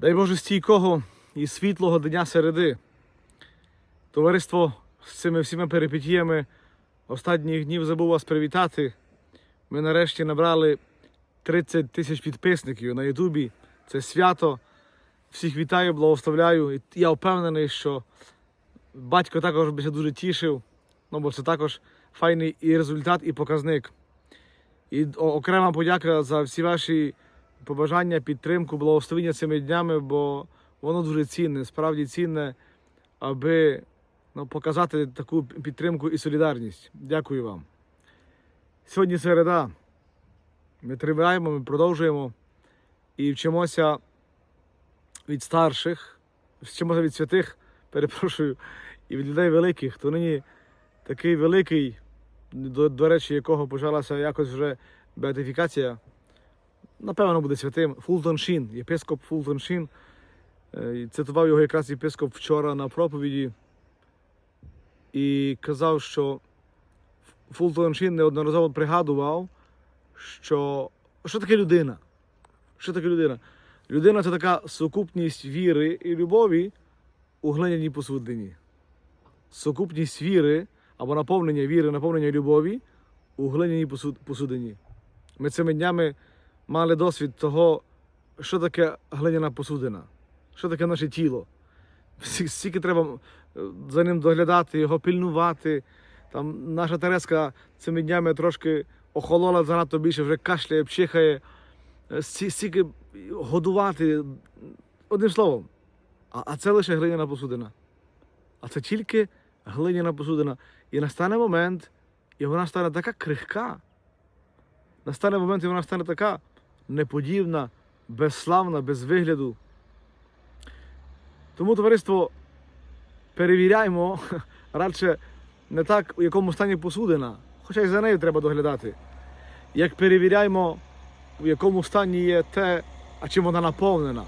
Дай Боже стійкого і світлого дня середи. Товариство з цими всіма перипетіями останніх днів забув вас привітати. Ми нарешті набрали 30 тисяч підписників на Ютубі. Це свято. Всіх вітаю, благословляю. І я впевнений, що батько також би się дуже тішив, ну бо це також файний і результат, і показник. І окрема подяка за всі ваші побажання, підтримку, благословення цими днями, бо воно дуже цінне, справді цінне, аби ну, показати таку підтримку і солідарність. Дякую вам. Сьогодні середа. Ми триваємо, ми продовжуємо і вчимося від старших, вчимося від святих, перепрошую, і від людей великих, то нині такий великий, до, до речі, якого почалася якось вже беатифікація, напевно, буде святим Фултон Шін, єпископ Фултон Шін. Е, Цитував його якраз єпископ вчора на проповіді і казав, що Фултон Шін неодноразово пригадував, що що таке людина? Що таке людина? Людина це така сукупність віри і любові у глиняній посудині. Сукупність віри або наповнення віри, наповнення любові у глиняній посуд- посудині. Ми цими днями мали досвід того, що таке глиняна посудина, що таке наше тіло. Скільки треба е, за ним доглядати, його пильнувати. Там наша Тереска цими днями трошки охолола занадто більше, вже кашляє, пчихає. Е, Стільки годувати. Одним словом, а, а це лише глиняна посудина. А це тільки глиняна посудина. І настане момент, і вона стане така крихка. Настане момент, і вона стане така неподібна, безславна, без вигляду. Тому, товариство, перевіряємо радше не так, у якому стані посудина, хоча й за нею треба доглядати. Як перевіряємо, у якому стані є те, а чим вона наповнена.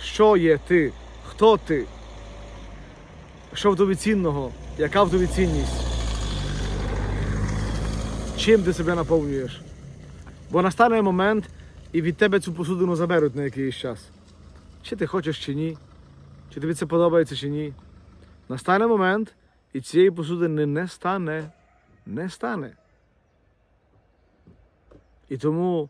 Що є ти? Хто ти? Що в тобі цінного? Яка в тобі цінність? Чим ти себе наповнюєш? Бо настане момент, і від тебе цю посудину заберуть на якийсь час. Чи ти хочеш, чи ні, чи тобі це подобається, чи ні. Настане момент, і цієї посудини не стане. Не стане. І тому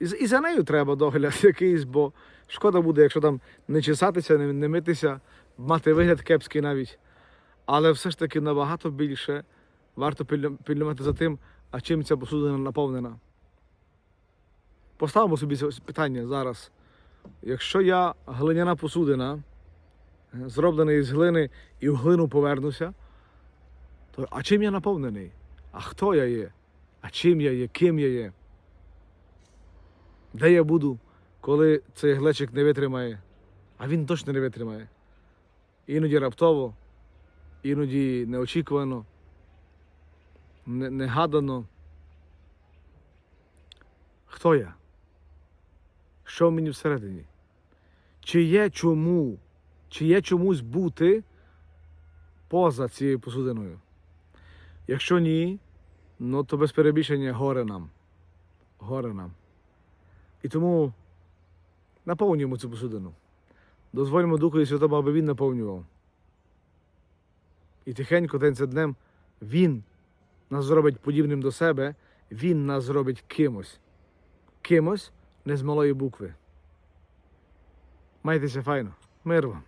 і, за нею треба догляд якийсь, бо шкода буде, якщо там не чесатися, не, митися, мати вигляд кепський навіть. Але все ж таки набагато більше варто пильну- пильнувати за тим, а чим ця посудина наповнена. Поставимо собі питання зараз. Якщо я глиняна посудина, е, зроблений з глини і в глину повернуся, то а чим я наповнений? А хто я є? А чим я є? Ким я є? Де я буду, коли цей глечик не витримає? А він точно не витримає. Іноді раптово, іноді неочікувано, не- негадано. Хто я? Що в мені всередині? Чи є чому? Чи є чомусь бути поза цією посудиною? Якщо ні, ну то без перебільшення горе нам. Горе нам. І тому наповнюємо цю посудину. Дозволимо Духові Святому, аби він наповнював. І тихенько день за днем Він нас зробить подібним до себе, Він нас зробить кимось. Кимось не з малої букви. Майтеся файно. Мир вам.